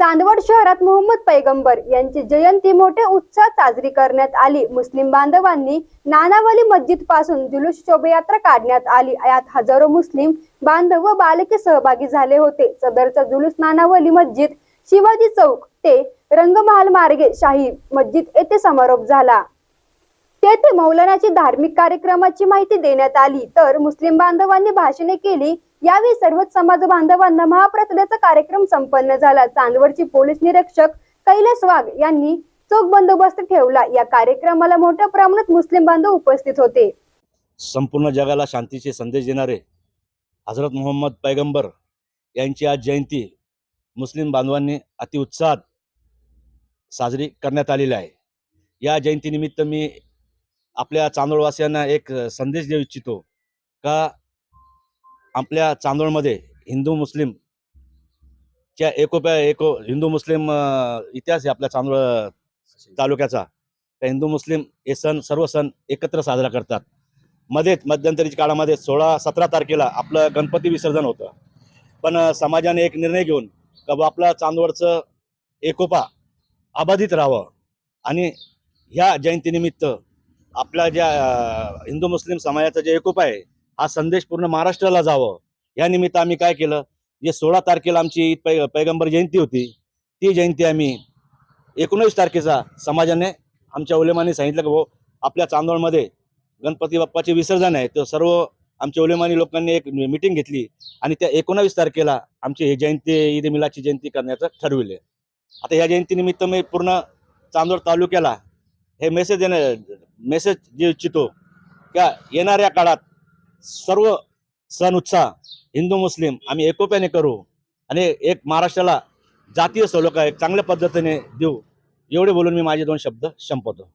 चांदवड शहरात मोहम्मद पैगंबर यांची जयंती मोठ्या उत्साहात साजरी करण्यात आली. मुस्लिम बांधवांनी नानावली मस्जिदपासून जुलूस शोभायात्रा काढण्यात आली. यात हजारो मुस्लिम बांधव व बालके सहभागी झाले होते. सदरचा जुलूस नानावली मस्जिद शिवाजी चौक ते रंगमहाल मार्गे शाही मस्जिद येथे समारोप झाला. तेथे मौलानाची धार्मिक कार्यक्रमाची माहिती देण्यात आली. तर मुस्लिम बांधवांनी भाषणे केली यावेळी सर्वच समाज बांधवांना महाप्रसादाचा कार्यक्रम संपन्न झाला. चांदवडचे पोलीस निरीक्षक कैलास वाघ यांनी चोख बंदोबस्त ठेवला. या कार्यक्रमाला मोठ्या प्रमाणात मुस्लिम बांधव उपस्थित होते. संपूर्ण जगाला शांतीचे संदेश देणारे हजरत मोहम्मद पैगंबर यांची आज जयंती मुस्लिम बांधवांनी अतिउत्साहात साजरी करण्यात आलेली आहे. या जयंतीनिमित्त मी आपल्या चांदोळवासियांना एक संदेश देऊ इच्छितो का आपल्या चांदोळमध्ये हिंदू मुस्लिम च्या एकोप्या एको हिंदू मुस्लिम इतिहास आहे आपल्या चांदोळ तालुक्याचा. त्या हिंदू मुस्लिम हे सण सर्व सण एकत्र साजरा करतात. मध्येच मध्यंतरीच्या काळामध्ये सोळा सतरा तारखेला आपलं गणपती विसर्जन होतं. पण समाजाने एक निर्णय घेऊन का बा आपला चांदवडचं एकोपा अबाधित राहावं आणि ह्या जयंतीनिमित्त आपल्या ज्या हिंदू मुस्लिम समाजाचा जे एकोपा आहे हा संदेश पूर्ण महाराष्ट्राला जावं. या निमित्त आम्ही काय केलं? जे सोळा तारखेला आमची पै पैगंबर जयंती होती ती जयंती आम्ही एकोणवीस तारखेचा समाजाने आमच्या उलेमाने सांगितलं की भाऊ आपल्या चांदोळमध्ये गणपती बाप्पाचे विसर्जन आहे. तर सर्व आमच्या उलेमानी लोकांनी एक मिटिंग घेतली आणि त्या एकोणावीस तारखेला आमची हे जयंती ईद मिलाची जयंती करण्याचं ठरविले. आता या जयंतीनिमित्त मी पूर्ण चांदोड तालुक्याला हे मेसेज देण्या मेसेज देऊ इच्छितो का येणाऱ्या काळात सर्व सण उत्साह हिंदू मुस्लिम आम्ही एकोप्याने करू आणि एक महाराष्ट्राला जातीय सलोखा एक चांगल्या पद्धतीने देऊ. एवढे बोलून मी माझे दोन शब्द संपवतो.